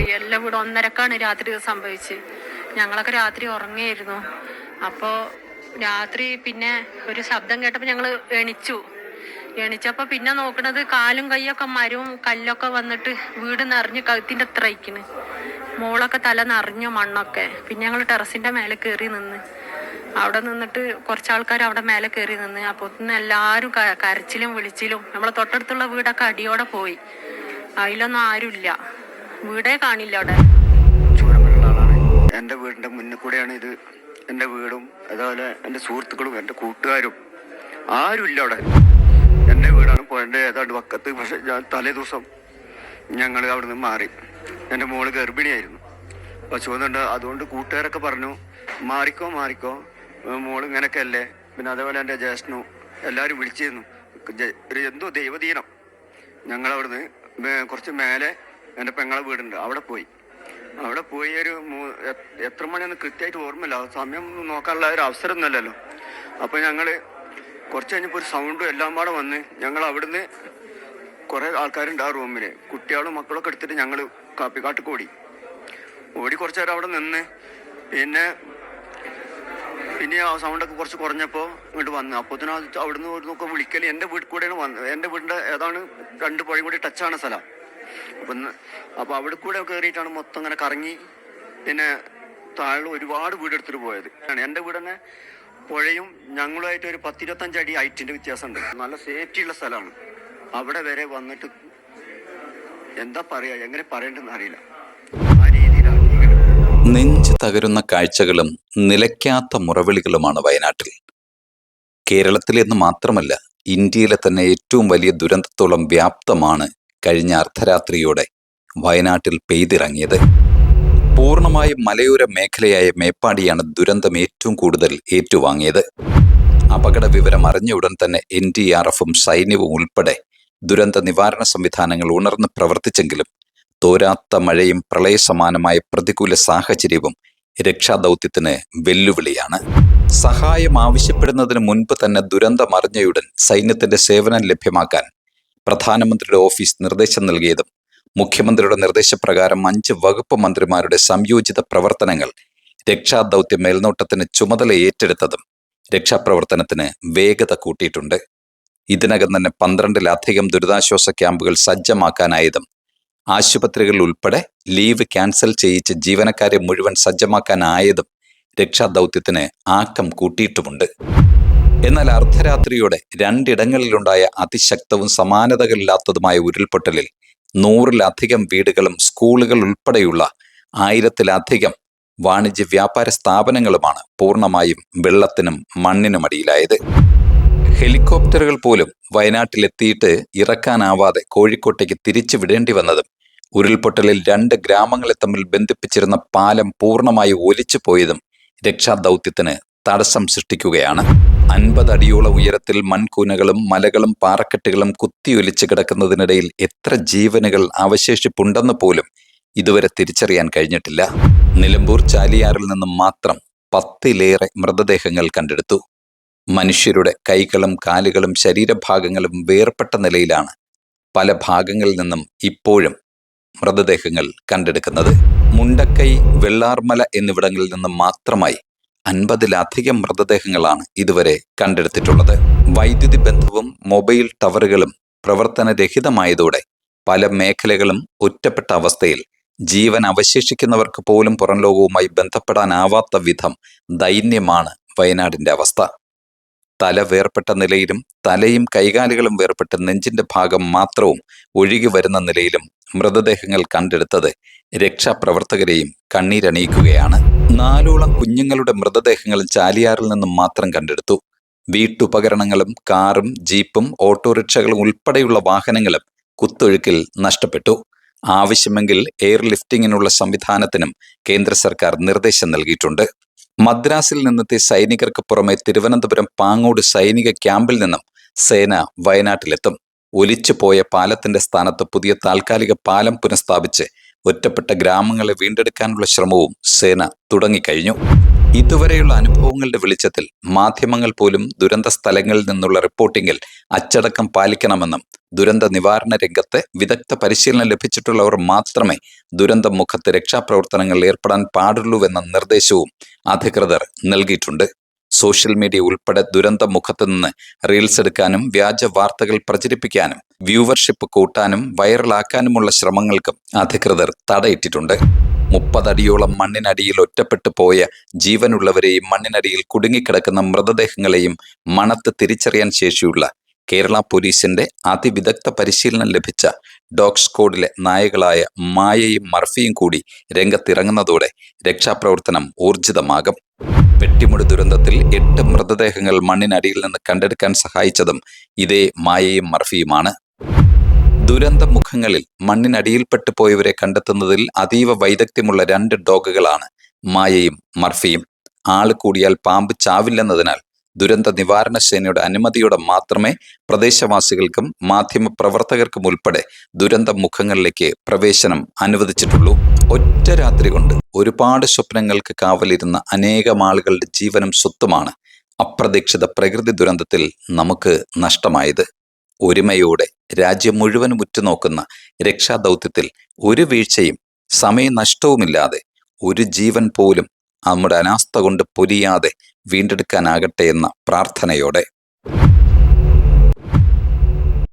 പോയി. എല്ലാം വീട് ഒന്നരക്കാണ് രാത്രി ഇത് സംഭവിച്ചത് ഞങ്ങളൊക്കെ രാത്രി ഉറങ്ങിയായിരുന്നു. അപ്പോൾ രാത്രി പിന്നെ ഒരു ശബ്ദം കേട്ടപ്പോൾ ഞങ്ങൾ എണിച്ചു. എണിച്ചപ്പോൾ പിന്നെ നോക്കണത് കാലും കൈയൊക്കെ മരവും കല്ലൊക്കെ വന്നിട്ട് വീട് നിറഞ്ഞ് കഴുത്തിന്റെ അത്ര അയക്കണ്. മോളൊക്കെ തല നിറഞ്ഞു മണ്ണൊക്കെ. പിന്നെ ഞങ്ങൾ ടെറസിന്റെ മേലെ കയറി നിന്ന്. അവിടെ നിന്നിട്ട് കുറച്ച് ആൾക്കാർ അവിടെ മേലെ കയറി നിന്ന്. അപ്പോൾ ഒന്ന് എല്ലാവരും കരച്ചിലും വിളിച്ചിലും നമ്മളെ തൊട്ടടുത്തുള്ള വീടൊക്കെ അടിയോടെ പോയി. അതിലൊന്നും ആരുമില്ല വീടേ കാണില്ല അവിടെ. എന്റെ വീടിന്റെ മുന്നിൽ കൂടെയാണ് ഇത്. എന്റെ വീടും അതുപോലെ എന്റെ സുഹൃത്തുക്കളും എന്റെ കൂട്ടുകാരും. ആരുമില്ല അവിടെ. എന്റെ വീടാണ് പുഴന്റെ ഏതാണ്ട് വക്കത്ത് പക്ഷെ ഞാൻ തലേ ദിവസം ഞങ്ങൾ അവിടെ നിന്ന് മാറി. എന്റെ മോൾ ഗർഭിണിയായിരുന്നു. അപ്പോൾ ചുവന്നുണ്ട് അതുകൊണ്ട് കൂട്ടുകാരൊക്കെ പറഞ്ഞു മാറിക്കോ മാറിക്കോ. മോൾ ഇങ്ങനെയൊക്കെ അല്ലേ പിന്നെ അതേപോലെ എന്റെ ജ്യേഷ്ഠനും എല്ലാവരും വിളിച്ചിരുന്നു. എന്തോ ദൈവദീനം. ഞങ്ങൾ അവിടുന്ന് കുറച്ച് മേലെ എന്റെ പെങ്ങളെ വീടുണ്ട്. അവിടെ പോയി. അവിടെ പോയി ഒരു എത്ര മണിയൊന്നും കൃത്യമായിട്ട് ഓർമ്മയില്ല. സമയം നോക്കാനുള്ള ഒരു അവസരം ഒന്നുമല്ലല്ലോ അപ്പോൾ ഞങ്ങൾ കുറച്ച് കഴിഞ്ഞപ്പോൾ ഒരു സൗണ്ടും എല്ലാം പാടെ വന്ന് ഞങ്ങൾ അവിടുന്ന് കുറേ ആൾക്കാരുണ്ട് ആ റൂമിൽ കുട്ടികളും മക്കളൊക്കെ എടുത്തിട്ട് ഞങ്ങൾ കാപ്പിക്കാട്ടിക്ക് ഓടി. ഓടി കുറച്ച് നേരം അവിടെ നിന്ന് പിന്നെ പിന്നെ ആ സൗണ്ടൊക്കെ കുറച്ച് കുറഞ്ഞപ്പോൾ ഇങ്ങോട്ട് വന്നു. അപ്പോഴത്തേനും അവിടുന്ന് ഒരു ഇവിടുന്നൊക്കെ വിളിക്കൽ എന്റെ വീട്ടിൽ കൂടെയാണ് വന്നത് എന്റെ വീടിന്റെ ഏതാണ് രണ്ട് പുഴയും കൂടി ടച്ചാണ് സ്ഥലം. അപ്പം അപ്പം അപ്പോൾ അവിടെ കൂടെ കയറിയിട്ടാണ് മൊത്തം ഇങ്ങനെ കറങ്ങി പിന്നെ താഴെ ഒരുപാട് വീടെടുത്തിട്ട് പോയത്. എന്റെ വീട് തന്നെ പുഴയും ഞങ്ങളുമായിട്ട് ഒരു പത്തിരുപത്തഞ്ച് അടി ഹൈറ്റിന്റെ വ്യത്യാസമുണ്ട്. നല്ല സേഫ്റ്റി ഉള്ള സ്ഥലമാണ്. അവിടെ വരെ വന്നിട്ട് എന്താ പറയുക എങ്ങനെ പറയേണ്ടതെന്ന് അറിയില്ല. ആ രീതിയിലാണ് നെഞ്ച് തകരുന്ന കാഴ്ചകളും നിലയ്ക്കാത്ത മുറവിളികളുമാണ് വയനാട്ടിൽ. കേരളത്തിലെന്ന് മാത്രമല്ല ഇന്ത്യയിലെ തന്നെ ഏറ്റവും വലിയ ദുരന്തത്തോളം വ്യാപ്തമാണ് കഴിഞ്ഞ അർദ്ധരാത്രിയോടെ വയനാട്ടിൽ പെയ്തിറങ്ങിയത്. പൂർണമായും മലയോര മേഖലയായ മേപ്പാടിയാണ് ദുരന്തം ഏറ്റവും കൂടുതൽ ഏറ്റുവാങ്ങിയത്. അപകട വിവരം അറിഞ്ഞ ഉടൻ തന്നെ എൻ ഡി ആർ എഫും സൈന്യവും ഉൾപ്പെടെ ദുരന്ത നിവാരണ സംവിധാനങ്ങൾ ഉണർന്ന് പ്രവർത്തിച്ചെങ്കിലും തോരാത്ത മഴയും പ്രളയസമാനമായ പ്രതികൂല സാഹചര്യവും രക്ഷാദൗത്യത്തിന് വെല്ലുവിളിയാണ്. സഹായം ആവശ്യപ്പെടുന്നതിന് മുൻപ് തന്നെ ദുരന്തമറിഞ്ഞയുടൻ സൈന്യത്തിന്റെ സേവനം ലഭ്യമാക്കാൻ പ്രധാനമന്ത്രിയുടെ ഓഫീസ് നിർദ്ദേശം നൽകിയതും മുഖ്യമന്ത്രിയുടെ നിർദ്ദേശപ്രകാരം അഞ്ച് വകുപ്പ് മന്ത്രിമാരുടെ സംയോജിത പ്രവർത്തനങ്ങൾ രക്ഷാദൗത്യ മേൽനോട്ടത്തിന് ചുമതല ഏറ്റെടുത്തതും രക്ഷാപ്രവർത്തനത്തിന് വേഗത കൂട്ടിയിട്ടുണ്ട്. ഇതിനകം തന്നെ പന്ത്രണ്ടിലധികം ദുരിതാശ്വാസ ക്യാമ്പുകൾ സജ്ജമാക്കാനായതും ആശുപത്രികളിൽ ഉൾപ്പെടെ ലീവ് ക്യാൻസൽ ചെയ്യിച്ച് ജീവനക്കാരെ മുഴുവൻ സജ്ജമാക്കാനായതും രക്ഷാദൗത്യത്തിന് ആക്കം കൂട്ടിയിട്ടുമുണ്ട്. എന്നാൽ അർദ്ധരാത്രിയോടെ രണ്ടിടങ്ങളിലുണ്ടായ അതിശക്തവും സമാനതകളില്ലാത്തതുമായ ഉരുൾപൊട്ടലിൽ നൂറിലധികം വീടുകളും സ്കൂളുകൾ ഉൾപ്പെടെയുള്ള ആയിരത്തിലധികം വാണിജ്യ വ്യാപാര സ്ഥാപനങ്ങളുമാണ് പൂർണമായും വെള്ളത്തിനും മണ്ണിനും അടിയിലായത്. ഹെലികോപ്റ്ററുകൾ പോലും വയനാട്ടിലെത്തിയിട്ട് ഇറക്കാനാവാതെ കോഴിക്കോട്ടേക്ക് തിരിച്ചു വിടേണ്ടി വന്നതും ഉരുൾപൊട്ടലിൽ രണ്ട് ഗ്രാമങ്ങളെ തമ്മിൽ ബന്ധിപ്പിച്ചിരുന്ന പാലം പൂർണമായി ഒലിച്ചു പോയതും രക്ഷാദൗത്യത്തിന് തടസ്സം സൃഷ്ടിക്കുകയാണ്. അൻപത് അടിയോളം ഉയരത്തിൽ മൺകൂനകളും മലകളും പാറക്കെട്ടുകളും കുത്തിയൊലിച്ച് കിടക്കുന്നതിനിടയിൽ എത്ര ജീവനുകൾ അവശേഷിപ്പുണ്ടെന്ന് പോലും ഇതുവരെ തിരിച്ചറിയാൻ കഴിഞ്ഞിട്ടില്ല. നിലമ്പൂർ ചാലിയാറിൽ നിന്നും മാത്രം പത്തിലേറെ മൃതദേഹങ്ങൾ കണ്ടെടുത്തു. മനുഷ്യരുടെ കൈകളും കാലുകളും ശരീരഭാഗങ്ങളും വേർപെട്ട നിലയിലാണ് പല ഭാഗങ്ങളിൽ നിന്നും ഇപ്പോഴും മൃതദേഹങ്ങൾ കണ്ടെടുക്കുന്നത്. മുണ്ടക്കൈ വെള്ളാർമല എന്നിവിടങ്ങളിൽ നിന്നും മാത്രമായി അൻപതിലധികം മൃതദേഹങ്ങളാണ് ഇതുവരെ കണ്ടെടുത്തിട്ടുള്ളത്. വൈദ്യുതി ബന്ധവും മൊബൈൽ ടവറുകളും പ്രവർത്തനരഹിതമായതോടെ പല മേഖലകളും ഒറ്റപ്പെട്ട അവസ്ഥയിൽ ജീവൻ അവശേഷിക്കുന്നവർക്ക് പോലും പുറം ലോകവുമായി ബന്ധപ്പെടാനാവാത്ത വിധം ദൈന്യമാണ് വയനാടിന്റെ അവസ്ഥ. തല വേർപ്പെട്ട നിലയിലും തലയും കൈകാലുകളും വേർപ്പെട്ട് നെഞ്ചിന്റെ ഭാഗം മാത്രവും ഒഴുകി വരുന്ന നിലയിലും മൃതദേഹങ്ങൾ കണ്ടെടുത്തത് രക്ഷാപ്രവർത്തകരെയും കണ്ണീരണിയിക്കുകയാണ്. നാലോളം കുഞ്ഞുങ്ങളുടെ മൃതദേഹങ്ങൾ ചാലിയാറിൽ നിന്നും മാത്രം കണ്ടെടുത്തു. വീട്ടുപകരണങ്ങളും കാറും ജീപ്പും ഓട്ടോറിക്ഷകളും ഉൾപ്പെടെയുള്ള വാഹനങ്ങളും കുത്തൊഴുക്കിൽ നഷ്ടപ്പെട്ടു. ആവശ്യമെങ്കിൽ എയർ ലിഫ്റ്റിങ്ങിനുള്ള സംവിധാനത്തിനും കേന്ദ്ര സർക്കാർ നിർദ്ദേശം നൽകിയിട്ടുണ്ട്. മദ്രാസിൽ നിന്നെത്തിയ സൈനികർക്ക് പുറമെ തിരുവനന്തപുരം പാങ്ങോട് സൈനിക ക്യാമ്പിൽ നിന്നും സേന വയനാട്ടിലെത്തും. ഒലിച്ചുപോയ പാലത്തിന്റെ സ്ഥാനത്ത് പുതിയ താൽക്കാലിക പാലം പുനഃസ്ഥാപിച്ച് ഒറ്റപ്പെട്ട ഗ്രാമങ്ങളെ വീണ്ടെടുക്കാനുള്ള ശ്രമവും സേന തുടങ്ങിക്കഴിഞ്ഞു. ഇതുവരെയുള്ള അനുഭവങ്ങളുടെ വെളിച്ചത്തിൽ മാധ്യമങ്ങൾ പോലും ദുരന്ത സ്ഥലങ്ങളിൽ നിന്നുള്ള റിപ്പോർട്ടിംഗിൽ അച്ചടക്കം പാലിക്കണമെന്നും ദുരന്ത നിവാരണ രംഗത്ത് വിദഗ്ധ പരിശീലനം ലഭിച്ചിട്ടുള്ളവർ മാത്രമേ ദുരന്ത മുഖത്ത് രക്ഷാപ്രവർത്തനങ്ങളിൽ ഏർപ്പെടാൻ പാടുള്ളൂവെന്ന നിർദ്ദേശവും അധികൃതർ നൽകിയിട്ടുണ്ട്. സോഷ്യൽ മീഡിയ ഉൾപ്പെടെ ദുരന്ത മുഖത്ത് നിന്ന് റീൽസ് എടുക്കാനും വ്യാജ വാർത്തകൾ പ്രചരിപ്പിക്കാനും വ്യൂവർഷിപ്പ് കൂട്ടാനും വൈറലാക്കാനുമുള്ള ശ്രമങ്ങൾക്കും അധികൃതർ തടയിട്ടിട്ടുണ്ട്. മുപ്പതടിയോളം മണ്ണിനടിയിൽ ഒറ്റപ്പെട്ടു പോയ ജീവനുള്ളവരെയും മണ്ണിനടിയിൽ കുടുങ്ങിക്കിടക്കുന്ന മൃതദേഹങ്ങളെയും മണത്ത് തിരിച്ചറിയാൻ ശേഷിയുള്ള കേരള പോലീസിന്റെ അതിവിദഗ്ധ പരിശീലനം ലഭിച്ച ഡോഗ് സ്ക്വാഡിലെ നായകളായ മായയും മർഫിയും കൂടി രംഗത്തിറങ്ങുന്നതോടെ രക്ഷാപ്രവർത്തനം ഊർജിതമാകും. വെട്ടിമുടി ദുരന്തത്തിൽ എട്ട് മൃതദേഹങ്ങൾ മണ്ണിനടിയിൽ നിന്ന് കണ്ടെടുക്കാൻ സഹായിച്ചതും ഇതേ മായയും മർഫിയുമാണ്. ദുരന്ത മുഖങ്ങളിൽ മണ്ണിനടിയിൽപ്പെട്ടു പോയവരെ കണ്ടെത്തുന്നതിൽ അതീവ വൈദഗ്ധ്യമുള്ള രണ്ട് ഡോഗുകളാണ് മായയും മർഫിയും. ആൾ കൂടിയാൽ പാമ്പ് ചാവില്ലെന്നതിനാൽ ദുരന്ത നിവാരണ സേനയുടെ അനുമതിയോടെ മാത്രമേ പ്രദേശവാസികൾക്കും മാധ്യമ പ്രവർത്തകർക്കും ഉൾപ്പെടെ ദുരന്ത മുഖങ്ങളിലേക്ക് പ്രവേശനം അനുവദിച്ചിട്ടുള്ളൂ. ഒറ്റ രാത്രി കൊണ്ട് ഒരുപാട് സ്വപ്നങ്ങൾക്ക് കാവലിരുന്ന അനേകം ആളുകളുടെ ജീവനും സ്വത്തുമാണ് അപ്രതീക്ഷിത പ്രകൃതി ദുരന്തത്തിൽ നമുക്ക് നഷ്ടമായത്. ഒരുമയോടെ രാജ്യം മുഴുവൻ ഉറ്റുനോക്കുന്ന രക്ഷാദൗത്യത്തിൽ ഒരു വീഴ്ചയും സമയനഷ്ടവുമില്ലാതെ ഒരു ജീവൻ പോലും നമ്മുടെ അനാസ്ഥ കൊണ്ട് പൊലിയാതെ വീണ്ടെടുക്കാനാകട്ടെ എന്ന പ്രാർത്ഥനയോടെ